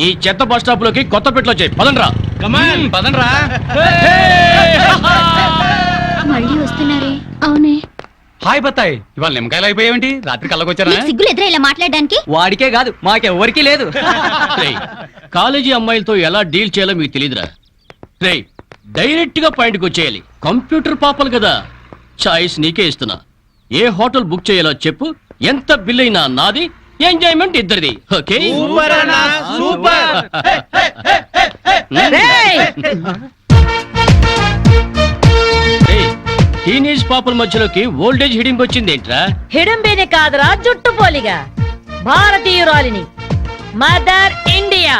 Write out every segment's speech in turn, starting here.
ఈ చెత్త బస్ స్టాప్లోకి కొత్త పెట్లో వచ్చాయి. పదండ్రా. కమాన్ పదండ్రా. మళ్ళీ వస్తున్నారే. అవునే. హాయ్ బత్తాయ్. ఇవాళ నిమ్మకాయలు అయిపోయావేంటి రాత్రి కళ్ళకొచ్చారా సిగ్గులు ఎదురా ఇలా మాట్లాడడానికి? వాడికే కాదు మాకెవ్వరికీ లేదు. రేయ్, కాలేజీ అమ్మాయిలతో ఎలా డీల్ చేయాలో మీకు తెలియదురా రే డైరెక్ట్గా పాయింట్కి వచ్చేయాలి. కంప్యూటర్ పాపలు కదా. చాయిస్ నీకే ఇస్తున్నా. ఏ హోటల్ బుక్ చేయాలో చెప్పు. ఎంత బిల్ అయినా నాది. ఎంజాయ్మెంట్ ఇద్దరిది. ఓకే? సూపర్. టీనేజ్ పాపల మధ్యలోకి ఓల్డేజ్ హిడింగ్ వచ్చింది ఏంట్రా హిడంబిని కాదురా జుట్టు పోలిగా. భారతీయురాలిని. మదర్ ఇండియా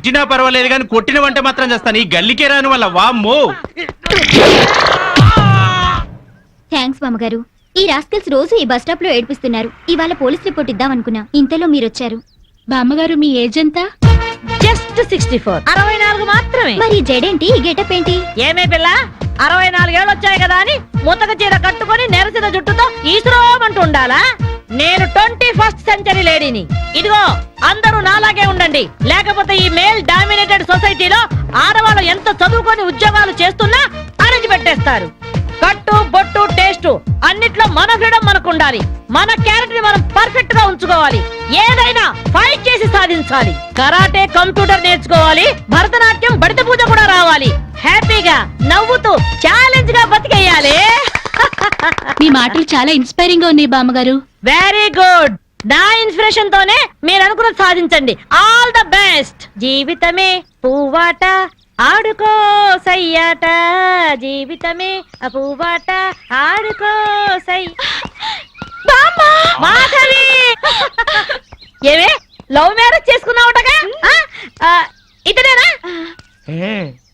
తిట్టినా పర్వాలేదు కానీ కొట్టిన వంట మాత్రం చేస్తాను. ఈ గల్లికే రాని వల్ల వామ్మో. థ్యాంక్స్ మామగారు. ఈ రాస్కల్స్ రోజు ఈ బస్ స్టాప్లో ఏడిపిస్తున్నారు. ఇవాళ పోలీస్ రిపోర్ట్ ఇద్దాం అనుకున్నా ఇంతలో మీరు వచ్చారు బామ్మగారు మీ ఏజ్ ఎంత? Just sixty four. అరవై నాలుగు మాత్రమే. మరి జడేంటి? గెటప్ ఏంటి? ఏమే పిల్ల? అరవై నాలుగేళ్ళు వచ్చాయి కదా అని ముతక చీర కట్టుకొని నెరసిన జుట్టుతో ఈశ్వరోమంటూ ఉండాలా నేను ట్వంటీ ఫస్ట్ సెంచరీ లేడీని. ఇదిగో అందరూ నాలాగే ఉండండి. లేకపోతే ఈ మేల్ డామినేటెడ్ సొసైటీలో ఆడవాళ్ళు ఎంత చదువుకొని ఉద్యోగాలు చేస్తున్నా అరచి పెట్టేస్తారు కట్టు బొట్టు టేస్ట్ అన్నిట్లో మన ఫ్రీడమ్ మనకు ఉండాలి మన క్యారెక్టర్ని మనం పర్ఫెక్ట్గా ఉంచుకోవాలి. ఏదైనా ఫైట్ చేసి సాధించాలి. కరాటే కంప్యూటర్ నేర్చుకోవాలి. భరతనాట్యం బడిత పూజ కూడా రావాలి. హ్యాపీగా నవ్వుతూ ఛాలెంజ్గా బతికేయాలి. మీ మాటలు చాలా ఇన్స్పైరింగ్గా ఉన్నాయి బామ్మగారు. వెరీ గుడ్ నా ఇన్స్పిరేషన్ తోనే మీరు అనుకున్నది సాధించండి. ఆల్ ద బెస్ట్ జీవితమే పువ్వాట. ఆడుకో సయ్యాట జీవితమే ఆ పువ్వాట ఆడుకో సై మాధవి! ఏవే లవ్ మ్యారేజ్ చేసుకున్నావుటగా? ఇతనేనా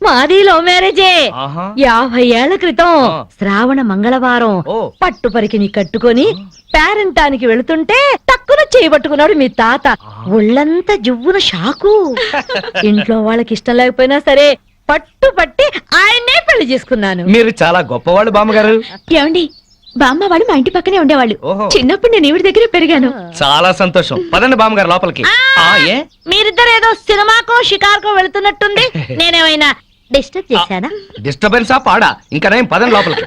మాది లవ్ మ్యారేజే. యాభై ఏళ్ళ క్రితం. శ్రావణ మంగళవారం. పట్టు పరికిని కట్టుకొని పేరెంటానికి వెళుతుంటే టక్కున చేయబట్టుకున్నాడు మీ తాత. ఒళ్ళంతా జువ్వున షాకు. ఇంట్లో వాళ్ళకి ఇష్టం లేకపోయినా సరే పట్టు పట్టి ఆయన్నే పెళ్ళి చేసుకున్నాను. మీరు చాలా గొప్పవాళ్ళు బామ్మగారు. ఏమండి? బామ్మ వాళ్ళు మా ఇంటి పక్కనే ఉండేవాళ్ళు. ఓహో. చిన్నప్పుడు నేను ఈవిడ దగ్గర పెరిగాను. చాలా సంతోషం. పదండి బామ్మగారు లోపలికి. ఆ, ఏ? మీరిద్దరు ఏదో సినిమాకో షికార్కో వెళుతున్నట్టుంది. నేనేమైనా డిస్టర్బ్ చేశానా? డిస్టర్బెన్స్ ఆ పాడా. ఇంకా నేను పదండి లోపలికి.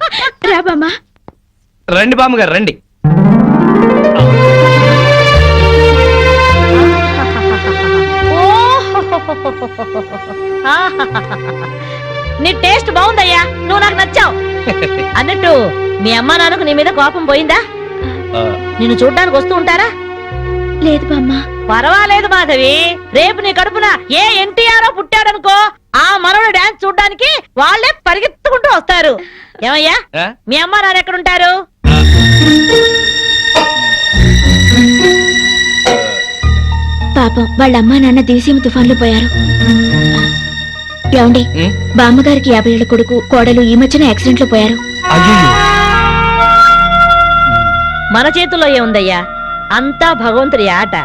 రా బామ్మ. రండి బామ్మగారు రండి. నీ టేస్ట్ బాగుందయ్యా. నువ్వు నాకు నచ్చావు. అన్నట్టు మీ అమ్మా నాన్నకు నీ మీద కోపం పోయిందా? నిన్ను చూడ్డానికి వస్తూ ఉంటారా? లేదు బామ్మ. పర్వాలేదు మాధవి. రేపు నీ కడుపున ఏ ఎన్టీఆర్ పుట్టాడనుకో ఆ మనవడు డాన్స్ చూడ్డానికి వాళ్ళే పరిగెత్తుకుంటూ వస్తారు. ఏమయ్యా? మీ అమ్మ నాన్న ఎక్కడుంటారు? పాపం వాళ్ళ అమ్మా నాన్న దేశీయం తుఫాన్లో పోయారు. ఏమండి? ఉం? బామ్మగారికి యాభై ఏళ్ళ కొడుకు కోడలు ఈ మధ్యన యాక్సిడెంట్లో పోయారు. మన చేతుల్లో ఏముందయ్యా? అంతా భగవంతుడి ఆట.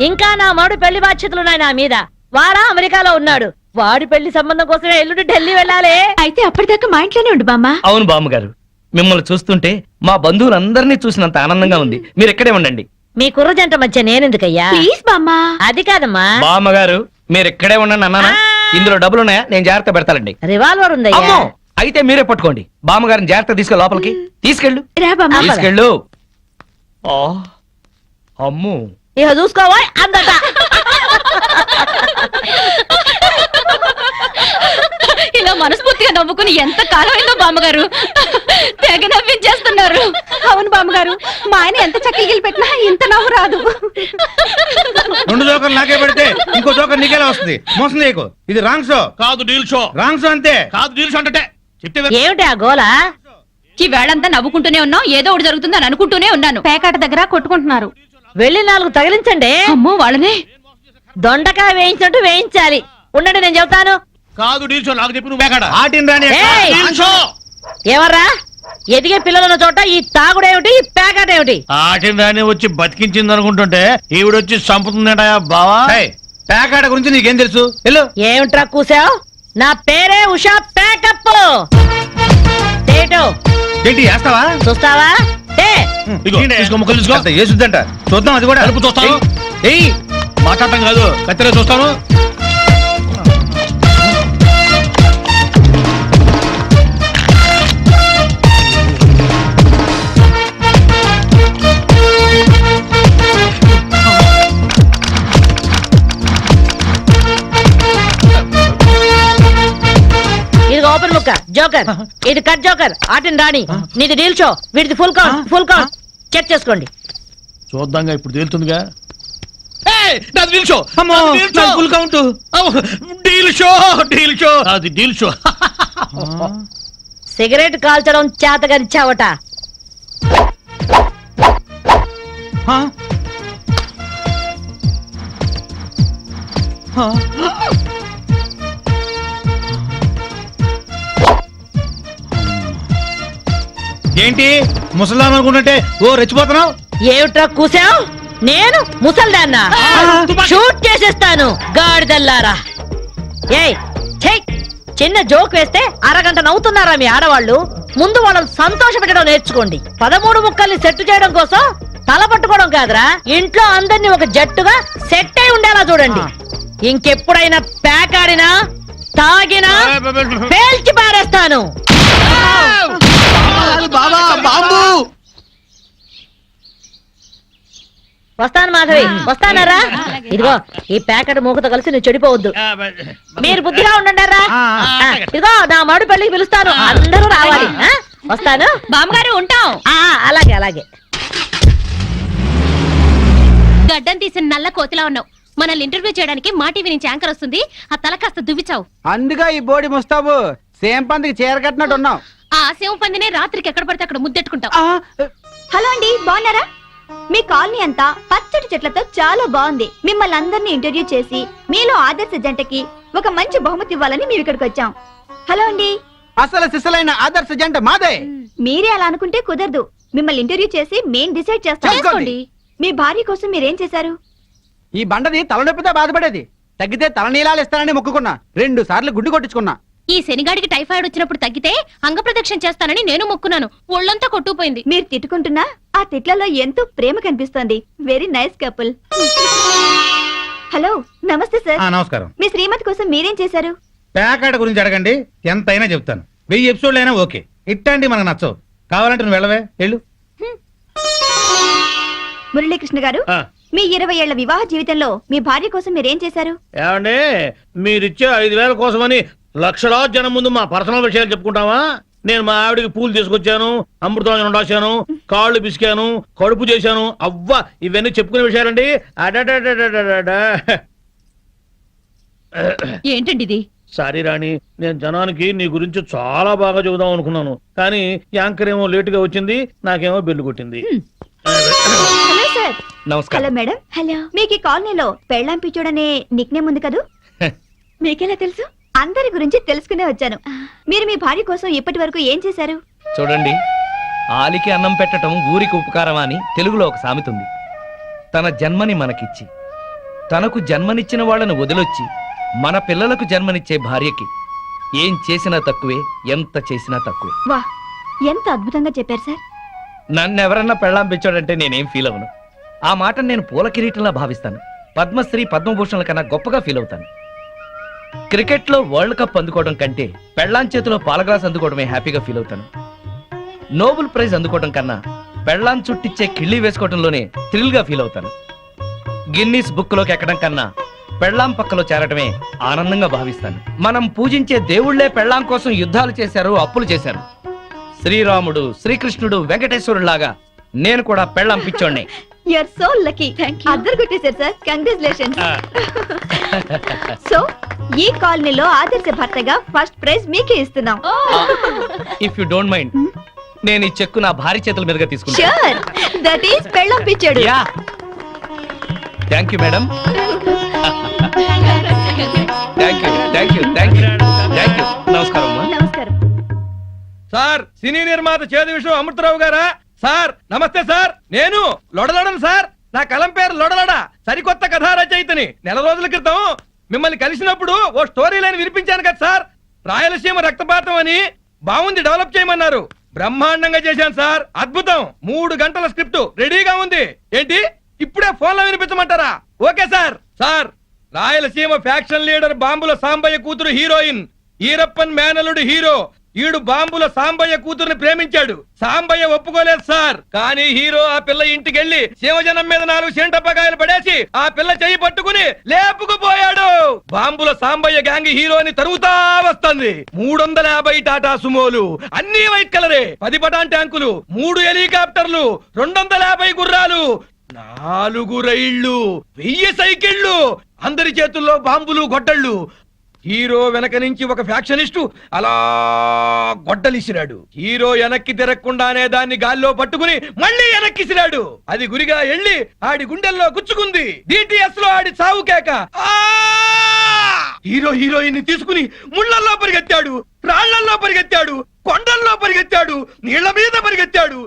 ఇంకా నా మడు పెళ్ళి బాధ్యతలున్నాయి నా మీద. వారా అమెరికాలో ఉన్నాడు. వాడి పెళ్ళి సంబంధం కోసం ఎల్లుండి ఢిల్లీ వెళ్ళాలి. అయితే అప్పటిదాకా మా ఇంట్లోనే ఉండు బామ్మ. అవును బామ్మగారు. మిమ్మల్ని చూస్తుంటే మా బంధువులందరినీ చూసినంత ఆనందంగా ఉంది. మీరు ఇక్కడే ఉండండి. మీ కుర్ర జంట మధ్య నేనెందుకయ్యా? ప్లీజ్ బామ్మ. అది కాదమ్మా. బామ్మగారు మీరు ఇక్కడే ఉండండి అన్నానా? ఇందులో డబ్బులు ఉన్నాయా నేను జాగ్రత్త పెడతానండి రివాల్వర్ ఉందయ్యా. అమ్మో! అయితే మీరే పట్టుకోండి. బామ్మగారిని జాగ్రత్త తీసుకెళ్ళి లోపలికి. తీసుకెళ్ళు. రా బామ్మ తీసుకెళ్ళు. ఆ, అమ్మో! ఇక చూసుకోవా అందట. ఇలా మనస్ఫూర్తిగా నవ్వుకుని ఎంత కాలమైందో బామ్మగారు. తెగ నవ్వించేస్తున్నారు. అవును బామ్మగారు మా ఆయన ఎంత చక్కగిలు పెట్టినా ఇంత నవ్వు రాదు. రెండు జోకర్ నాకే పెడితే ఇంకో జోకర్ నీకేలా వస్తుంది? మోసం చేయకు. ఇది రాంగ్ షో. కాదు డీల్ షో. రాంగ్ షో అంతే. కాదు డీల్ షో అంటే చెప్తే ఏమిటి ఆ గోల? ఈ వేళంతా నవ్వుకుంటూనే ఉన్నాం ఏదో ఒకటి జరుగుతుందని అనుకుంటూనే ఉన్నాను. పేకాట దగ్గర కొట్టుకుంటున్నారు. వెళ్ళి నాలుగు తగిలించండి. అమ్మో వాళ్ళనే. దొండకాయ వేయించినట్టు వేయించాలి. ఉండండి నేను చెబుతాను. కాదు డీల్ షో నాకు చెప్పి నువ్వు ఎక్కడ ఆటిన రాని ఏయ్! డీల్ షో ఎవర్రా ఎదిగే పిల్లలున్న చోట ఈ తాగుడేమిటి ఈ పేకాట ఏమిటి ఆటిన రాని వచ్చి బతికించింది అనుకుంటుంటే ఈవిడొచ్చి చంపుతుందట బావా? ఏయ్, పేకాట గురించి నీకేం తెలుసు? వెళ్ళు. ఏమిట్రా కూసావు? నా పేరే ఉషా ప్యాకప్ ఏటో? ఏంటి వేస్తావా చూస్తావా? ఏ! ఇదిగో, తీసుకో ముక్కలు తీసుకో. అంత వేసుద్దంట చూద్దాం అది కూడా. కలుపు చూస్తాను ఏయ్! మాట్లాడటం కాదు కత్తిరే చూస్తాను. ముక్క జోకర్ ఇది కట్ జోకర్ ఆటిన్ రాణి నీది deal show వీటిది full count full count check చేసుకోండి. చూద్దాంగా ఇప్పుడు తేలుతుందిగా. ఏయ్, నాది డీల్ షో అమ్మో. Full count deal show deal show అది డీల్ షో సిగరెట్ కాల్చడం చేతగరిచావట ఏంటి? ముసలాం అనుకుంటుంటే ఓ రెచ్చిపోతున్నావు? ఏమిట్రా కూసావు? నేను ముసల్దాన్నా. షూట్ చేసేస్తాను గాడిదల్లారా. ఏయ్ చిన్న జోక్ వేస్తే అరగంట నవ్వుతున్నారా మీ ఆడవాళ్ళు? ముందు వాళ్ళని సంతోష పెట్టడం నేర్చుకోండి. పదమూడు ముక్కల్ని సెట్ చేయడం కోసం తల పట్టుకోవడం కాదురా. ఇంట్లో అందరినీ ఒక జట్టుగా సెట్ అయి ఉండేలా చూడండి. ఇంకెప్పుడైనా ప్యాక్ ఆడినా తాగినా పేల్చి పారేస్తాను. బాబా బాంబు. వస్తాను మాధవి వస్తానరా? ఇదిగో ఈ ప్యాకెట్ మూకతో కలిసి నువ్వు చెడిపోవద్దు. మీరు బుద్ధిగా ఉండండిరా? ఇదిగో నా మడు పెళ్ళికి పిలుస్తాను. అందరూ రావాలి? వస్తాను. బామ్మగారు ఉంటాం. ఆ, అలాగే అలాగే. గడ్డం తీసిన నల్ల కోతిలా ఉన్నావు. మనల్ని ఇంటర్వ్యూ చేయడానికి మా టీవీ నుంచి యాంకర్ వస్తుంది. ఆ తల కాస్త దువ్విచావు అందుగా ఈ బోడి ముస్తాబు సేమ్ పందికి చీర కట్టినట్టు ఉన్నావు. ఆ శివ పందినే రాత్రికి ఎక్కడ పడితే అక్కడ ముద్దెట్టుకుంటావు. ఆ, హలో అండి బాగున్నారా? మీ కాలనీ అంతా పచ్చడి చెట్లతో చాలా బాగుంది. మిమ్మల్ని అందరినీ ఇంటర్వ్యూ చేసి మీలో ఆదర్శ జంటకి ఒక మంచి బహుమతి ఇవ్వాలని మేము ఇక్కడికి వచ్చాం. హలో అండి. అసలు సిసలైన ఆదర్శ జంట మాదే. మీరే అలా అనుకుంటే కుదరదు. మిమ్మల్ని ఇంటర్వ్యూ చేసి మేం డిసైడ్ చేస్తాం. చేసుకోండి. మీ భార్య కోసం మీరేం చేశారు? ఈ బండది తలనొప్పితో బాధపడేది. తగ్గితే తలనీలాలు ఇస్తానని మొక్కుకున్నా. రెండు సార్లు గుడ్డు కొట్టించుకున్నా. ఈ శనిగాడికి టైఫాయిడ్ వచ్చినప్పుడు తగ్గితే అంగప్రదక్షిణ చేస్తానని నేను మొక్కున్నాను. ఒళ్ళంతా కొట్టుకుపోయింది. మీరు తిట్టుకుంటున్నా? ఆ తిట్లలో ఎంతో ప్రేమ కనిపిస్తోంది. వెరీ నైస్ కపుల్ హలో నమస్తే సార్ ఆ, నమస్కారం. మీ శ్రీమతి కోసం మీరేం చేశారు? పేకాట గురించి అడగండి. ఎంత అయినా చెప్తాను. వెయ్యి ఎపిసోడ్లు అయినా ఓకే. ఇట్లాంటి మనకు నచ్చవు. కావాలంటే నువ్వు వెళ్ళవే. వెళ్ళు. మురళీకృష్ణ గారు ఆ. మీ ఇరవై ఏళ్ళ వివాహ జీవితంలో మీ భార్య కోసం మీరేం చేశారు? ఏమండి? మీరిచ్చే ఐదు వేల కోసమని లక్షలా జనం ముందు మా పర్సనల్ విషయాలు చెప్పుకుంటావా? నేను మా ఆవిడకి పూలు తీసుకొచ్చాను అమృతం రాశాను కాళ్ళు పిసికాను కడుపు చేశాను. అవ్వ ఇవన్నీ చెప్పుకునే విషయాలండి. ఏంటండి ఇది? సారీ రాణి నేను జనానికి నీ గురించి చాలా బాగా చెబుదాం అనుకున్నాను. కానీ యాంకర్ ఏమో లేట్గా వచ్చింది నాకేమో బెల్లు కొట్టింది. నమస్కారం. Hello madam. హలో. మీకు ఈ కాలనీలో పెళ్ళాం పిచ్చోడనే నిక్ నేమ్ ఉంది కదూ? మీకెలా తెలుసు? అందరి గురించి తెలుసుకునే వచ్చాను. మీరు మీ భార్య కోసం ఇప్పటి వరకు ఏం చేశారు? చూడండి ఆలికి అన్నం పెట్టటం ఊరికి ఉపకారం అని తెలుగులో ఒక సామెత ఉంది తన జన్మని మనకిచ్చి తనకు జన్మనిచ్చిన వాళ్ళను వదిలొచ్చి మన పిల్లలకు జన్మనిచ్చే భార్యకి ఏం చేసినా తక్కువే ఎంత చేసినా తక్కువే. వా ఎంత అద్భుతంగా చెప్పారు సార్. నన్ను ఎవరన్నా పెళ్ళాం పెంచాడంటే నేనేం ఫీల్ అవ్వను. ఆ మాట నేను పూల కిరీటంలా భావిస్తాను. పద్మశ్రీ పద్మభూషణల కన్నా గొప్పగా ఫీల్ అవుతాను. క్రికెట్లో వరల్డ్ కప్ అందుకోవడం కంటే పెళ్ళాం చేతిలో పాల గ్లాస్ అందుకోవడమే హ్యాపీగా ఫీల్ అవుతాను. నోబెల్ ప్రైజ్ అందుకోవడం కన్నా పెళ్ళాం చుట్టిచ్చే కిళ్ళి వేసుకోవడంలోనే థ్రిల్గా ఫీల్ అవుతాను. గిన్నీస్ బుక్లోకి ఎక్కడం కన్నా పెళ్ళాం పక్కలో చేరటమే ఆనందంగా భావిస్తాను. మనం పూజించే దేవుళ్ళే పెళ్ళాం కోసం యుద్ధాలు చేశారు అప్పులు చేశారు. శ్రీరాముడు శ్రీకృష్ణుడు వెంకటేశ్వరుడు లాగా నేను కూడా పెళ్ళాం పిచ్చోడ్ని. You're so lucky thank you అద్దరు కొట్టేశారు సార్ కంగ్రాచులేషన్ సో ఈ కాలనీలో ఆదర్శ భర్తగా ఫస్ట్ ప్రైజ్ మీకే ఇస్తున్నాం. ఇఫ్ యు డోంట్ మైండ్ నేను ఈ చెక్కు నా భారీ చేతుల మీదుగా తీసుకుంటాను. షూర్ దట్ ఈస్ పెళ్ళం పిచ్చాడు. Yeah thank you madam thank you thank you thank you thank you నమస్కారం సార్ సినీ నిర్మాత చేదు విషయం అమృతరావు గారా సార్ నమస్తే సార్. నేను లొడలడను సార్. నా కలం పేరు లొడలడ. సరికొత్త కథా రచయితని. నెల రోజుల క్రితం మిమ్మల్ని కలిసినప్పుడు ఓ స్టోరీ లైన్ వినిపించాను కదా సార్. రాయలసీమ రక్తపాతం అని బాగుంది డెవలప్ చేయమన్నారు. బ్రహ్మాండంగా చేశాను సార్. అద్భుతం. మూడు గంటల స్క్రిప్ట్. రెడీగా ఉంది. ఏంటి? ఇప్పుడే ఫోన్లో వినిపించమంటారా? Okay sir. Sir Rayalaseema faction leader బాంబుల సాంబయ్య కూతురు హీరోయిన్. ఈరప్పన్ మేనలుడు హీరో. ఈడు బాంబుల సాంబయ్య కూతుర్ని ప్రేమించాడు. సాంబయ్య ఒప్పుకోలేదు సార్. కానీ హీరో ఆ పిల్ల ఇంటికెళ్ళి శివజనం మీద నాలుగు చెంటప్పకాయలు పడేసి ఆ పిల్ల చెయ్యి పట్టుకుని లేపుకుపోయాడు. బాంబుల సాంబయ్య గ్యాంగ్ హీరోని తరుగుతా వస్తుంది. మూడు వందల యాభై టాటా సుమోలు అన్ని వైట్ కలరే. పది పటాన్ ట్యాంకులు మూడు హెలికాప్టర్లు రెండు వందల యాభై గుర్రాలు నాలుగు రైళ్ళు వెయ్యి సైకిళ్ళు అందరి చేతుల్లో బాంబులు గొడ్డళ్ళు హీరో వెనక నుంచి ఒక ఫ్యాక్షనిస్టు అలా గొడ్డలిసిరాడు. హీరో వెనక్కి తిరగకుండానే దాన్ని గాల్లో పట్టుకుని మళ్ళీ వెనక్కిసిరాడు. అది గురిగా ఎళ్ళి ఆడి గుండెల్లో గుచ్చుకుంది. డిటిఎస్లో ఆడి చావు కేక ఆ! హీరో హీరోయిన్ని తీసుకుని ముళ్ళల్లో పరిగెత్తాడు. రాళ్ళల్లో పరిగెత్తాడు కొండల్లో పరిగెత్తాడు నీళ్ళ మీద పరిగెత్తాడు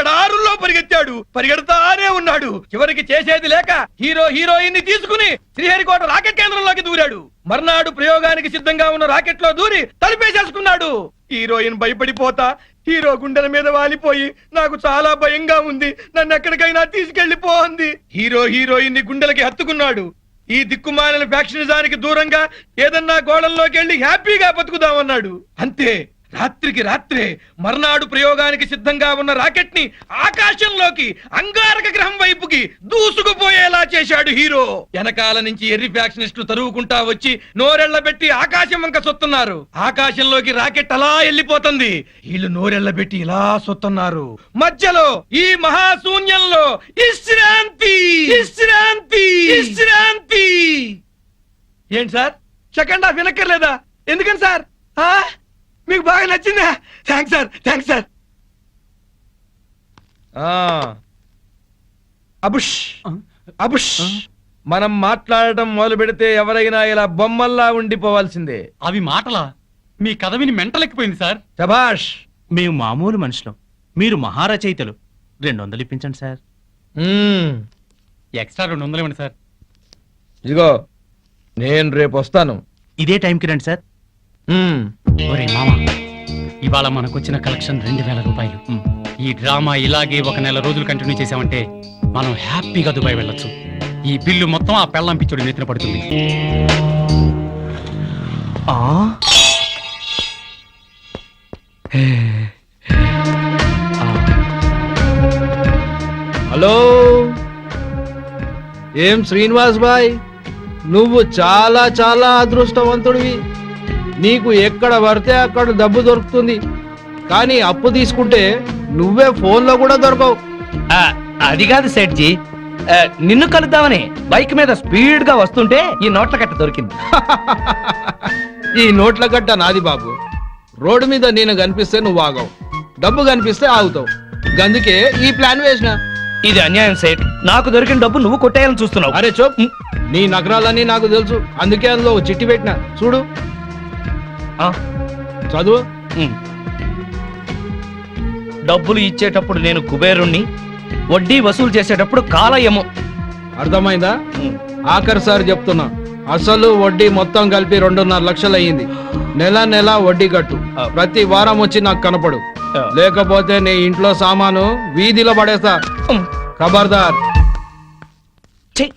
ఎడారుల్లో పరిగెత్తాడు పరిగెడతానే ఉన్నాడు. చివరికి చేసేది లేక హీరో హీరోయిన్ని తీసుకుని శ్రీహరికోట రాకెట్ కేంద్రంలోకి దూరాడు. మర్నాడు ప్రయోగానికి సిద్ధంగా ఉన్న రాకెట్లో దూరి తలిపేసేసుకున్నాడు హీరోయిన్ భయపడిపోతా హీరో గుండెల మీద వాలిపోయి నాకు చాలా భయంగా ఉంది నన్ను ఎక్కడికైనా తీసుకెళ్ళిపోంది హీరో హీరోయిన్ని గుండెలకి హత్తుకున్నాడు. ఈ దిక్కుమాలిన ఫ్యాక్షనిజానికి దూరంగా ఏదన్నా గోడల్లోకి వెళ్ళి హ్యాపీగా బతుకుదామన్నాడు. అంతే. రాత్రికి రాత్రే మర్నాడు ప్రయోగానికి సిద్ధంగా ఉన్న రాకెట్ని ఆకాశంలోకి అంగారక గ్రహం వైపుకి దూసుకుపోయేలా చేశాడు హీరో. వెనకాల నుంచి ఎర్రి ఫ్యాక్షనిస్టులు తరువుకుంటా వచ్చి నోరెళ్ళబెట్టి ఆకాశం వంక సొత్తున్నారు. ఆకాశంలోకి రాకెట్ అలా వెళ్ళిపోతుంది వీళ్ళు నోరెళ్ళబెట్టి ఇలా సొత్తున్నారు. మధ్యలో ఈ మహాశూన్యంలో విశ్రాంతి విశ్రాంతి విశ్రాంతి ఏంటి సార్? Second half వినక్కర్లేదా? ఎందుకని సార్? ఆ? మీకు బాగా నచ్చిందా? Thanks sir thanks sir. అబుష్ అబుష్. మనం మాట్లాడటం మొదలు పెడితే ఎవరైనా ఇలా బొమ్మల్లా ఉండిపోవాల్సిందే. అవి మాటలా? మీ కథ విని మెంటలెక్కిపోయింది సార్. శభాష్. మేము మామూలు మనుషులం. మీరు మహారచయితలు. రెండు వందలు ఇప్పించండి సార్. ఎక్స్ట్రా రెండు వందలు ఇవ్వండి సార్. ఇదిగో నేను రేపు వస్తాను ఇదే టైంకి రండి సార్. ఒరే మామ ఇవాళ మనకొచ్చిన కలెక్షన్ రెండు వేల రూపాయలు. ఈ డ్రామా ఇలాగే ఒక నెల రోజులు కంటిన్యూ చేసామంటే మనం హ్యాపీగా దుబాయ్ వెళ్ళొచ్చు. ఈ బిల్లు మొత్తం ఆ పెళ్ళం పిచ్చుడి నెత్తిన పడుతుంది. హలో? ఏం శ్రీనివాస్ బాయ్? నువ్వు చాలా చాలా అదృష్టవంతుడివి. నీకు ఎక్కడ పడితే అక్కడ డబ్బు దొరుకుతుంది. కానీ అప్పు తీసుకుంటే నువ్వే ఫోన్లో కూడా దొరకవు. అది కాదు సెట్జీ నిన్ను కలుద్దామని బైక్ మీద స్పీడ్గా వస్తుంటే ఈ నోట్ల కట్ట దొరికింది. ఈ నోట్ల గట్ట నాది బాబు. రోడ్డు మీద నేను కనిపిస్తే నువ్వు ఆగవు. డబ్బు కనిపిస్తే ఆగుతావు. గందుకే ఈ ప్లాన్ వేసిన. ఇది అన్యాయం సేట్ నాకు దొరికిన డబ్బు నువ్వు కొట్టేయాలని చూస్తున్నావు. అరే చోప్. నీ నగరాలన్నీ నాకు తెలుసు. అందుకే అందులో చిట్టి పెట్టిన. చూడు. చదువు. డబ్బులు ఇచ్చేటప్పుడు నేను కుబేరుణ్ణి వడ్డీ వసూలు చేసేటప్పుడు కాలయము. అర్థమైందా? ఆఖరి సారి చెప్తున్నా. అసలు వడ్డీ మొత్తం కలిపి రెండున్నర లక్షలు అయ్యింది నెల నెల వడ్డీ కట్టు. ప్రతి వారం వచ్చి నాకు కనపడు. లేకపోతే నీ ఇంట్లో సామాను వీధిలో పడేస్తా. ఖబర్దార్. ఛీ!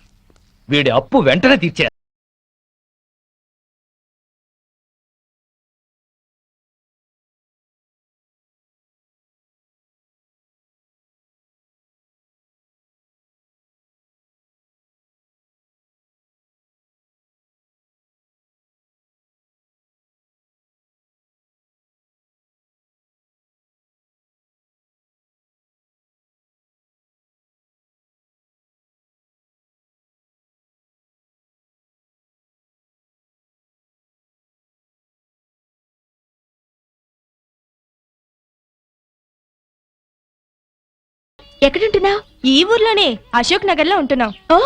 వీడి అప్పు వెంటనే తీర్చే ఎక్కడుంటున్నావు? ఈ ఊర్లోనే అశోక్ నగర్లో ఉంటున్నాం. ఓ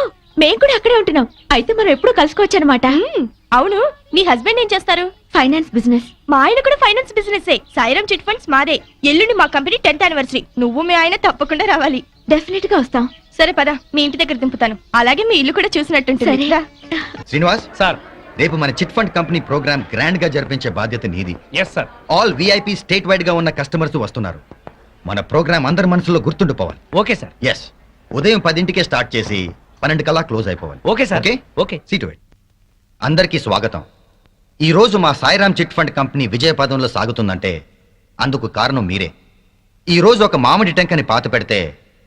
మేము కూడా అక్కడే ఉంటున్నాం. అయితే మనం ఎప్పుడు కలుసుకోవచ్చు అనమాట అవును మీ హస్బెండ్ ఏం చేస్తారు? Finance business. మా ఆయన కూడా finance business Sairam chit funds మాదే. ఎల్లుండి మా కంపెనీ టెన్త్ యానివర్సరీ. నువ్వు మీ ఆయన తప్పకుండా రావాలి. డెఫినెట్గా వస్తాం. సరే పద. మీ ఇంటి దగ్గర దింపుతాను. అలాగే మీ ఇల్లు కూడా చూసినట్టుంటుంది. శ్రీనివాస్? సార్. రేపు మన చిట్ ఫండ్ కంపెనీ ప్రోగ్రామ్ గ్రాండ్గా జరిపించే బాధ్యత నీది. Yes sir all VIP state వైడ్గా ఉన్న కస్టమర్స్ వస్తున్నారు. మన ప్రోగ్రామ్ అందరి మనసులో గుర్తుండిపోవాలి. Okay sir. ఎస్ ఉదయం పదింటికే స్టార్ట్ చేసి పన్నెండు కల్లా క్లోజ్ అయిపోవాలి. Okay sir. Okay. Okay seat wait అందరికీ స్వాగతం. ఈ రోజు మా సాయిరామ్ చిట్ ఫండ్ కంపెనీ విజయపదంలో సాగుతుందంటే అందుకు కారణం మీరే. ఈ రోజు ఒక మామిడి టెంకని పాత పెడితే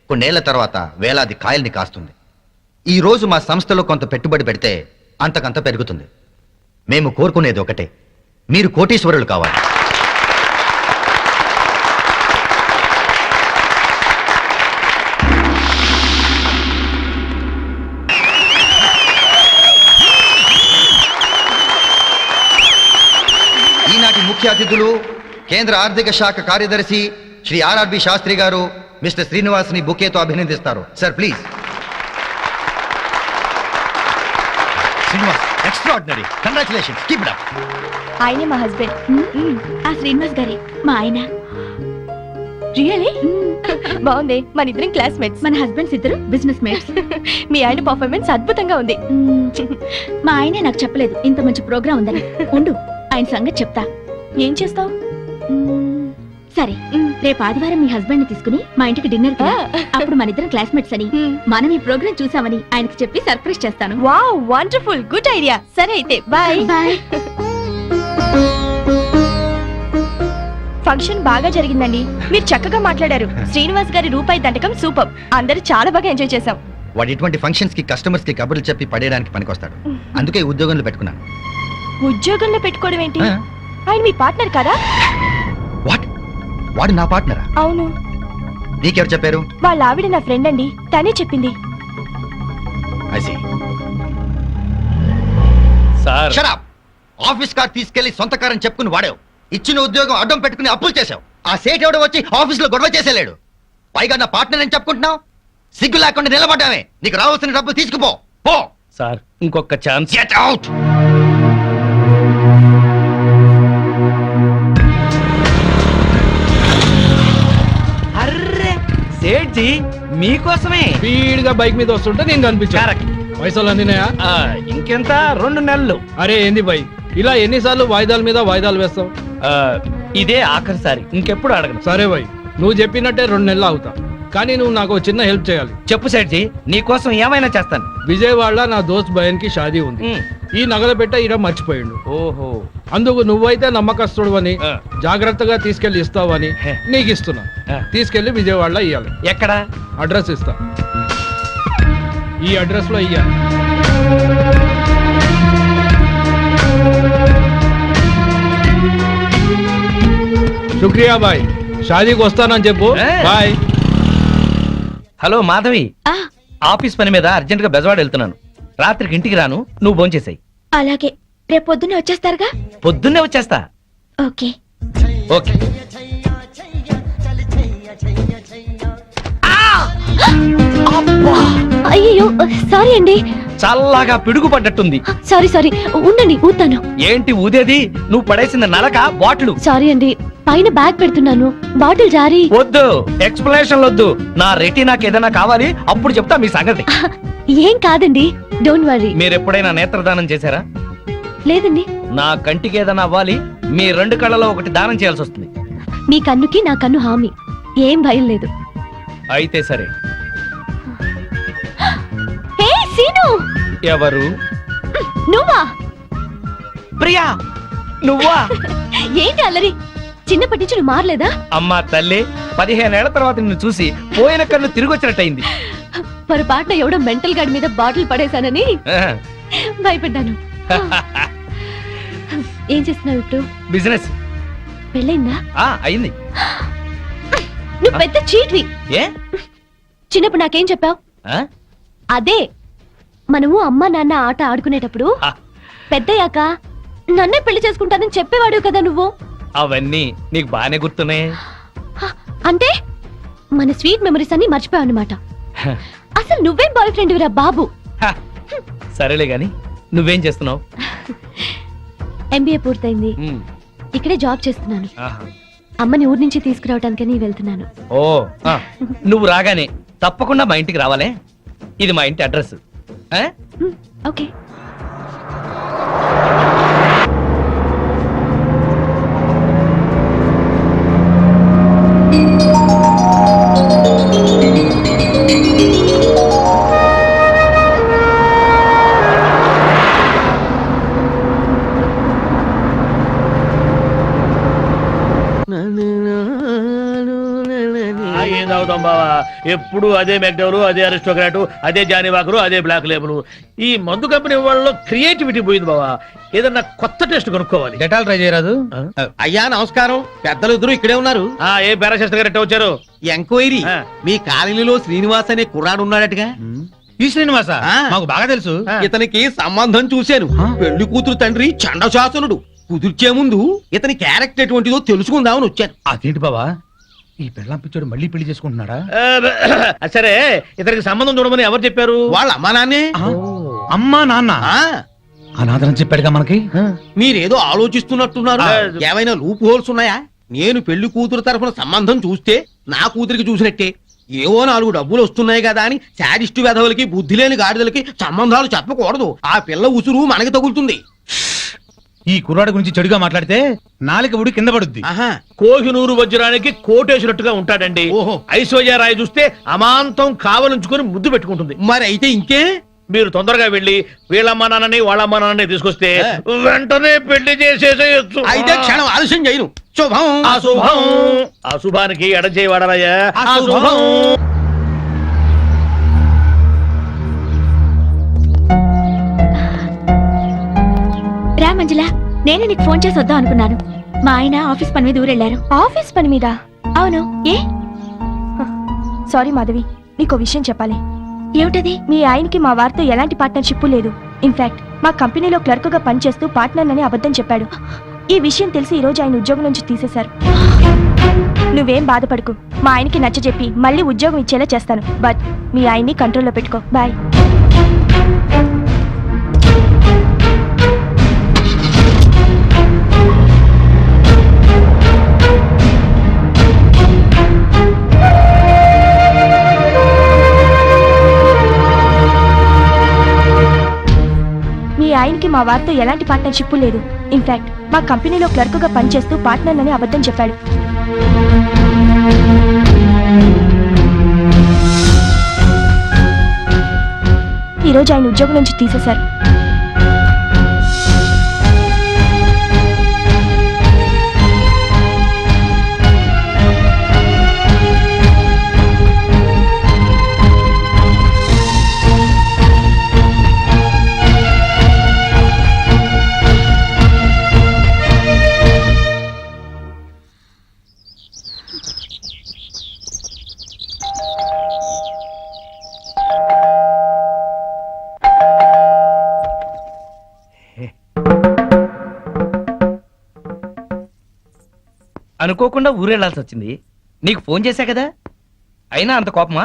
కొన్నేళ్ళ తర్వాత వేలాది కాయల్ని కాస్తుంది. ఈ రోజు మా సంస్థలో కొంత పెట్టుబడి పెడితే అంతకంత పెరుగుతుంది. మేము కోరుకునేది ఒకటే. మీరు కోటీశ్వరులు కావాలి. ముఖ్య అతిథులు కేంద్ర ఆర్థిక శాఖ కార్యదర్శి శ్రీ ఆర్ఆర్బి శాస్త్రి గారు మిస్టర్ శ్రీనివాస్ని బుకేతో అభినందిస్తారు. Sir please. Srinivas extraordinary congratulation keep it up ఆయనే మా హస్బెండ్. ఆ శ్రీనివాస్ గారే మా ఆయన. రియలీ బాగుంది. మన ఇద్దరం క్లాస్మేట్స్ మన హస్బెండ్స్ ఇద్దరు బిజినెస్ మేట్స్ మీ ఆయన పర్ఫార్మెన్స్ అద్భుతంగా ఉంది. మా ఆయనే నాకు చెప్పలేదు ఇంత మంచి ప్రోగ్రామ్ ఉందని. ఉండు ఆయన సంగతి చెప్తా. ఏం చేస్తావు? సరే రేపు ఆదివారం మీ హస్బెండ్ని తీసుకుని మా ఇంటికి డిన్నర్ అప్పుడు మన ఇద్దరం క్లాస్మేట్స్ అని మనం ఈ ప్రోగ్రామ్ చూసామని ఆయనకి చెప్పి సర్ప్రైజ్ చేస్తాను. Wow wonderful good idea. సరే అయితే బాయ్. బాయ్. ఫంక్షన్ బాగా జరిగిందండి. మీరు చక్కగా మాట్లాడారు. శ్రీనివాస్ గారి రూపాయి దండకం సూపర్. అందరూ చాలా బాగా ఎంజాయ్ చేశాం. వాడు ఇటువంటి ఫంక్షన్స్కి కస్టమర్స్కి కబుర్లు చెప్పి పడేయడానికి పనికొస్తాడు. అందుకే ఈ ఉద్యోగంలో పెట్టుకున్నాను. ఉద్యోగంలో పెట్టుకోవడం ఏంటి? ఆ? ఆయన మీ పార్ట్నర్ కదా? వాట్? వాడు నా పార్ట్నరా? అవును. నీకెవరు చెప్పారు? వాళ్ళ ఆవిడ నా ఫ్రెండ్ అండి. తనే చెప్పింది. I see sir. Shut up office car తీసుకెళ్ళి సొంత కారని చెప్పుకుని వాడావు. ఇచ్చిన ఉద్యోగం అడ్డం పెట్టుకుని అప్పులు చేశావు. ఆ సేట్ ఎవడో వచ్చి ఆఫీస్లో గొడవ చేసేలేడు. పైగా నా పార్ట్నర్ అని చెప్పుకుంటున్నావు? సిగ్గు లేకుండా నిలబడ్డామే. నీకు రావాల్సిన డబ్బులు తీసుకుపో. పో. సార్ ఇంకొక ఛాన్స్. గెట్ అవుట్ సేట్జీ మీకోసమే. స్పీడ్గా బైక్ మీద వస్తుంటే నేను కనిపించా Correct. పైసలు అందినాయా? ఆ, ఇంకెంత? రెండు నెలలు. అరే ఏంది బై? ఇలా ఎన్నిసార్లు వాయిదాల మీద వాయిదాలు వేస్తావు? ఆ, ఇదే ఆఖరిసారి ఇంకెప్పుడు అడగను. సరే బై. నువ్వు చెప్పినట్టే రెండు నెలలు అవుతా కానీ నువ్వు నాకు చిన్న హెల్ప్ చేయాలి. చెప్పు సేట్జీ నీకోసం ఏమైనా చేస్తాను. విజయవాడలో నా దోస్త్ భయన్కి షాదీ ఉంది. ఉమ్. ఈ నగల పెట్ట ఈడ మర్చిపోయిండు. ఓహో. అందుకు నువ్వైతే నమ్మకస్తుడు అని ఆ. జాగ్రత్తగా తీసుకెళ్ళి ఇస్తావని హే. నీకు ఇస్తున్నా. ఆ. తీసుకెళ్ళి విజయవాడలో ఇయ్యాలి. ఎక్కడ? అడ్రస్ ఇస్తా. ఈ అడ్రస్లో ఇయ్యాలి. శుక్రియా బాయ్ షాదీకి వస్తానని చెప్పు. ఏ. బాయ్. హలో మాధవి. ఆ. ఆఫీస్ పని మీద అర్జెంట్గా బెజవాడ వెళ్తున్నాను. రాత్రికి ఇంటికి రాను నువ్వు భోంచేసాయి. అలాగే. రేపు పొద్దున్నే వచ్చేస్తారుగా? పొద్దున్నే వచ్చేస్తా. ఓకే. ఓకే. అయ్యో సారీ అండి. చల్లగా పిడుగు పడ్డట్టుంది సారీ సారీ. ఉండండి ఊతాను. ఏంటి ఊదేది? నువ్వు పడేసిన నలక బాటిల్. సారీ అండి పైన బ్యాగ్ పెడుతున్నాను. బాటిల్ జారీ. వద్దు ఎక్స్ప్లెనేషన్ వద్దు. నా రెటీ నాకు ఏదైనా కావాలి అప్పుడు చెప్తా మీ సంగతి. ఏం కాదండి డోంట్ వరీ. మీరు ఎప్పుడైనా నేత్రదానం చేశారా? లేదండి. నా కంటికి ఏదైనా అవ్వాలి మీ రెండు కళ్ళలో ఒకటి దానం చేయాల్సి వస్తుంది. మీ కన్నుకి నా కన్ను హామీ. ఏం భయం లేదు. అయితే సరే. సీను ఎవరు? నువ్వా? ప్రియా నువ్వా? ఏంటి అల్లరి? చిన్నప్పటి నుంచి నువ్వు మారలేదా? అమ్మా తల్లి పదిహేనేళ్ళ తర్వాత నిన్ను చూసి పోయిన కన్ను తిరిగి వచ్చినట్టయింది. పొరపాటున ఎవడో మెంటల్ గార్డ్ మీద బాటిల్ పడేశానని భయపడ్డాను. ఏం చేస్తున్నావు ఇప్పుడు? బిజినెస్. పెళ్ళైందా? ఆ అయింది. నువ్వు పెద్ద చీట్వి. ఏ? చిన్నప్పుడు నాకేం చెప్పావు? ఆ? అదే మనము అమ్మ నాన్న ఆట ఆడుకునేటప్పుడు పెద్దయ్యాక నన్నే పెళ్ళి చేసుకుంటానని చెప్పేవాడు కదా నువ్వు? అవన్నీ నీకు బాగానే గుర్తున్నాయి. అంటే మన స్వీట్ మెమరీస్ అన్ని మర్చిపోయావు అనమాట అసలు నువ్వేం బాయ్ ఫ్రెండ్ రా బాబు? సరేలే గాని నువ్వేం చేస్తున్నావు? ఎంబీఏ పూర్తయింది. ఇక్కడే జాబ్ చేస్తున్నాను. అమ్మని ఊరి నుంచి తీసుకురావడానికని వెళ్తున్నాను. ఓ నువ్వు రాగానే తప్పకుండా మా ఇంటికి రావాలే. ఇది మా ఇంటి అడ్రస్. ఓకే ఏం తాగుతాం బావా? ఎప్పుడు అదే మెక్డవరు అదే అరిస్టోక్రాటు అదే జానీవాకరు అదే బ్లాక్ లేబుల్. ఈ మందు కంపెనీ వాళ్ళలో క్రియేటివిటీ పోయింది బావా. ఏదన్నా కొత్త టెస్ట్ కనుక్కోవాలి. డెటాల్ ట్రై చేయరాదు అయ్యా నమస్కారం. పెద్దలు ఇద్దరు ఇక్కడే ఉన్నారు. ఆ ఏ పారాశాస్త్రి గారు వచ్చారు? ఎంక్వైరీ. మీ కాలనీలో శ్రీనివాస్ అనే కుర్రాడు ఉన్నాడటగా? ఈ శ్రీనివాస. మాకు బాగా తెలుసు. ఇతనికి సంబంధం చూశాను. పెళ్ళి కూతురు తండ్రి చండశాసనుడు. కుదిర్చే ముందు ఇతని క్యారెక్టర్ ఎటువంటిదో తెలుసుకుందామని వచ్చాను. అదేంటి బావా? ఈ పెళ్ళాం పిచ్చోడు మళ్ళీ పెళ్ళి చేసుకుంటున్నాడా? సరే ఇతనికి సంబంధం చూడమని ఎవరు చెప్పారు? వాళ్ళ అమ్మా నాన్నే. అమ్మా నాన్న? ఆ, అనాథరం చెప్పాడుగా మనకి? మీరేదో ఆలోచిస్తున్నట్టున్నారు. ఏమైనా లూప్ హోల్స్ ఉన్నాయా? నేను పెళ్ళి కూతురు తరఫున సంబంధం చూస్తే నా కూతురికి చూసినట్టే. ఏవో నాలుగు డబ్బులు వస్తున్నాయి కదా అని శాడిస్టు వెధవులకి బుద్ధి లేని గాడిదలకి సంబంధాలు చెప్పకూడదు. ఆ పిల్ల ఉసురు మనకి తగులుతుంది. ఈ కుర్రాడు గురించి చెడుగా మాట్లాడితే నాలుక ఉడి కింద పడుద్ది. ఆహా. కోహినూరు వజ్రానికి కోటేసినట్టుగా ఉంటాడండి. ఓహో. ఐశ్వర్యరాయ్ చూస్తే అమాంతం కావలించుకొని ముద్దు పెట్టుకుంటుంది. మరి అయితే ఇంకే? మీరు తొందరగా వెళ్ళి వీళ్ళమ్మ నాన్నని వాళ్ళమ్మ నాన్నని తీసుకొస్తే. వెంటనే పెళ్ళి చేసేసేయచ్చు. అయితే క్షణం ఆలస్యం చేయను. శుభం. అశుభం అశుభానికి ఎడచేయవాడరయ్యా అశుభం. రా మంజుల నేనే నీకు ఫోన్ చేసి వద్దాం అనుకున్నాను. మా ఆయన ఆఫీస్ పని మీద ఊరెళ్ళారు. ఆఫీస్ పని మీద? అవును. ఏ? సారీ మాధవి నీకు విషయం చెప్పాలి. ఏమిటది? మీ ఆయనకి మా వారితో ఎలాంటి పార్ట్నర్షిప్ లేదు. ఇన్ఫాక్ట్ మా కంపెనీలో క్లర్క్గా పనిచేస్తూ పార్ట్నర్ అని అబద్ధం చెప్పాడు. ఈ విషయం తెలిసి ఈ రోజు ఆయన ఉద్యోగం నుంచి తీసేశారు. నువ్వేం బాధపడకు. మా ఆయనకి నచ్చజెప్పి మళ్ళీ ఉద్యోగం ఇచ్చేలా చేస్తాను. బట్ మీ ఆయన్ని కంట్రోల్లో పెట్టుకో. బాయ్ ఆయనకి మా వారితో ఎలాంటి పార్ట్నర్షిప్ లేదు. ఇన్ఫాక్ట్ మా కంపెనీలో క్లర్క్గా పనిచేస్తూ పార్ట్నర్ అని అబద్ధం చెప్పాడు. ఈ రోజు ఆయన ఉద్యోగం నుంచి తీసేశారు. అనుకోకుండా ఊరెళ్ళాల్సి వచ్చింది. నీకు ఫోన్ చేశా కదా? అయినా అంత కోపమా?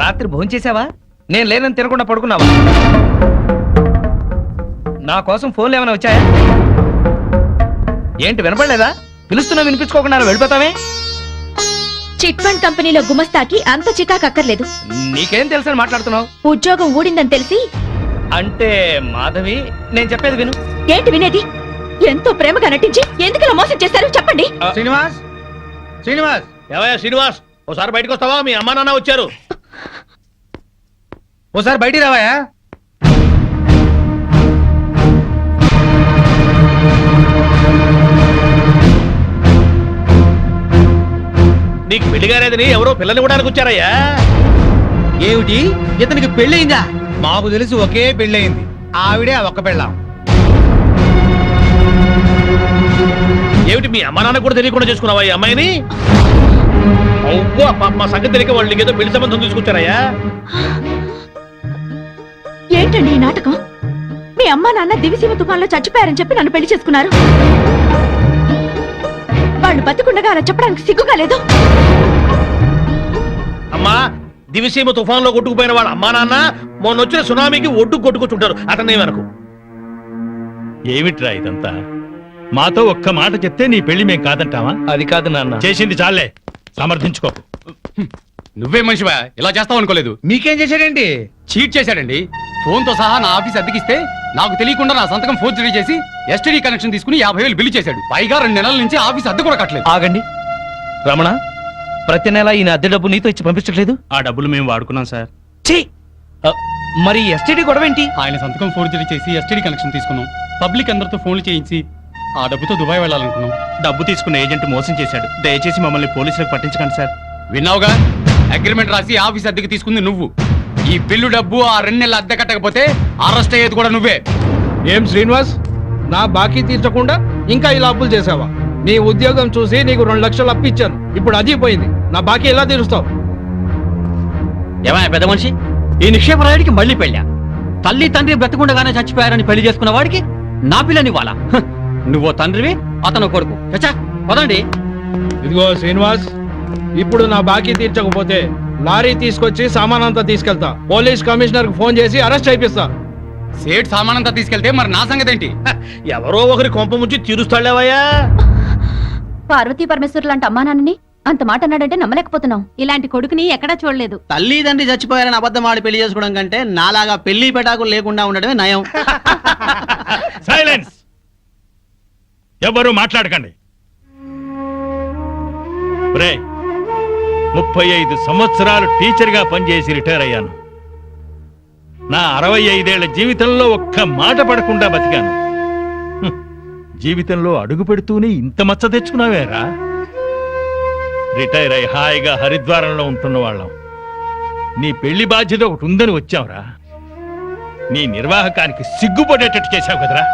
రాత్రి భోజనం చేసావా నేను లేనని తినకుండా పడుకున్నావా? నా కోసం ఫోన్లు ఏమైనా వచ్చాయా? ఏంటి వినపడలేదా? పిలుస్తున్నా వినిపించుకోకుండా వెళ్ళిపోతావే? చిట్ ఫండ్ కంపెనీలో గుమస్తాకి అంత చికాకు అక్కర్లేదు. నీకేం తెలుసని మాట్లాడుతున్నావు? ఉద్యోగం ఊడిందని తెలిసి అంటే మాధవి నేను చెప్పేది విను. ఏంటి వినేది? ఎంతో ప్రేమగా నటించి ఎందుకు ఇలా మోసం చేశారు? చెప్పండి. శ్రీనివాస్? శ్రీనివాస్? ఏవయ్యా శ్రీనివాస్? ఒకసారి బయటకు వస్తావా? మీ అమ్మా నాన్న వచ్చారు. ఓసారి బయటికి రావాయా నీకు పెళ్ళి కాలేదని ఎవరో పిల్లని ఇవ్వడానికి వచ్చారయ్యా ఏమిటి? ఇతనికి పెళ్ళయిందా? మాకు తెలిసి ఒకే పెళ్ళయింది. ఆవిడే ఆ ఒక్క పెళ్ళాం. ఏమిటి మీ అమ్మా నాన్న కూడా తెలియకుండా చేసుకున్నావా ఈ అమ్మాయిని? అవ్వా పాప మా సంగతి తెలియక వాళ్ళు నీకేదో పెళ్ళి సంబంధం తీసుకొచ్చారయ్యా. ఏంటండి ఈ నాటకం? మీ అమ్మా నాన్న దివిసీమ తుఫాన్లో చచ్చిపోయారని చెప్పి నన్ను పెళ్ళి చేసుకున్నారు. వాళ్ళు బతికుండగా అలా చెప్పడానికి సిగ్గుగా లేదు. అమ్మా దివిసీమ తుఫాన్లో కొట్టుకుపోయిన వాళ్ళ అమ్మా నాన్న మొన్న వచ్చిన సునామీకి ఒడ్డు కొట్టుకొచ్చుంటారు. అతన్ని వెనకు ఏమిట్రా ఇదంతా? మాతో ఒక్క మాట చెప్తే నీ పెళ్ళి మేం కాదంటావా? అది కాదు నాన్న. చేసింది చాలే. సమర్థించుకోకు నువ్వే మనిషివా? ఇలా చేస్తావు అనుకోలేదు. మీకేం చేశాడేంటి చీట్ చేశాడండి. ఫోన్తో సహా నా ఆఫీస్ అద్దెకిస్తే నాకు తెలియకుండా నా సంతకం ఫోర్జరీ చేసి ఎస్టీడీ కనెక్షన్ తీసుకుని యాభై వేలు బిల్లు చేశాడు. పైగా రెండు నెలల నుంచి ఆఫీస్ అద్దె కూడా కట్టలేదు. ఆగండి. రమణ ప్రతి నెల ఈయన అద్దె డబ్బు నీతో ఇచ్చి పంపించట్లేదు? ఆ డబ్బులు మేము వాడుకున్నాం సార్. మరి ఎస్టీడీ గొడవ ఏంటి? ఆయన సంతకం ఫోర్జరీ చేసి ఎస్టీడీ కనెక్షన్ తీసుకున్నాం. పబ్లిక్ అందరితో ఫోన్లు చేయించి ఆ డబ్బుతో దుబాయ్ వెళ్ళాలనుకున్నాం. డబ్బు తీసుకున్న ఏజెంట్ మోసం చేశాడు. దయచేసి మమ్మల్ని పోలీసులకు పట్టించకండి సార్. విన్నావుగా? అగ్రిమెంట్ రాసి ఆఫీస్ అద్దెకి తీసుకుంది నువ్వు. ఈ బిల్లు డబ్బు ఆ రెండు నెలల అద్దె కట్టకపోతే అరెస్ట్ అయ్యేది కూడా నువ్వే. ఏం శ్రీనివాస్? నా బాకీ తీర్చకుండా ఇంకా ఇలా అప్పులు చేసావా నీ ఉద్యోగం చూసి నీకు రెండు లక్షలు అప్పిచ్చాను ఇప్పుడు అది పోయింది. నా బాకీ ఎలా తీరుస్తావు? ఏమయ్య పెద్ద మనిషి? ఈ నిక్షేపరాయుడికి మళ్ళీ పెళ్ళా? తల్లి తండ్రి బ్రతకుండగానే చచ్చిపోయారని పెళ్ళి చేసుకున్న వాడికి నా పిల్లని వాళ్ళ నువ్వో తండ్రివి అతను కొడుకు. చచ్చా పదండి. ఇదిగో శ్రీనివాస్ ఇప్పుడు నా బాకీ తీర్చకపోతే లారీ తీసుకొచ్చి సామానంతా తీసుకెళ్తా. పోలీస్ కమిషనర్కు ఫోన్ చేసి అరెస్ట్ అయిపిస్తా సేట్ సామానంతా తీసుకెళ్తే మరి నా సంగతి ఏంటి ఎవరో ఒకరి కొంప ముంచి తీరుస్తాడేవయ్యా పార్వతీ పరమేశ్వరు లాంటి అమ్మా నాన్నని అంత మాట అన్నాడంటే నమ్మలేకపోతున్నాం ఇలాంటి కొడుకుని ఎక్కడా చూడలేదు. తల్లి తండ్రి చచ్చిపోయారని అబద్ధం ఆడి పెళ్ళి చేసుకోవడం కంటే నాలాగా పెళ్ళి పెటాకులు లేకుండా ఉండడమే నయం. సైలెన్స్! ఎవరు మాట్లాడకండి. రే ముప్పై ఐదు సంవత్సరాలు టీచర్గా పనిచేసి రిటైర్ అయ్యాను. నా అరవై ఐదేళ్ళ జీవితంలో ఒక్క మాట పడకుండా బతికాను. జీవితంలో అడుగు పెడుతూనే ఇంత మచ్చ తెచ్చుకున్నావేరా? రిటైర్ అయి హాయిగా హరిద్వారంలో ఉంటున్న వాళ్ళం. నీ పెళ్ళి బాధ్యత ఒకటి ఉందని వచ్చావురా. నీ నిర్వాహకానికి సిగ్గుపడేటట్టు చేశావు కదరా.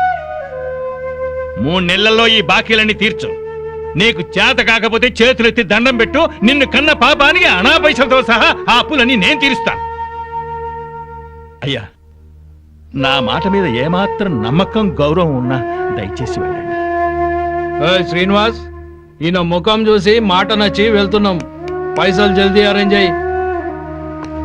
మూడు నెలల్లో ఈ బాకీలన్నీ తీర్చు. నీకు చేత కాకపోతే చేతులెత్తి దండం పెట్టు. నిన్ను కన్న పాపానికి అనాపైసలతో సహా ఆ అప్పులన్నీ నేను తీరుస్తాను అయ్యా నా మాట మీద ఏమాత్రం నమ్మకం గౌరవం ఉన్నా దయచేసి వెళ్ళండి. శ్రీనివాస్ ఈయన ముఖం చూసి మాట నచ్చి వెళ్తున్నాం. పైసలు జల్దీ అరేంజ్ అయ్యి.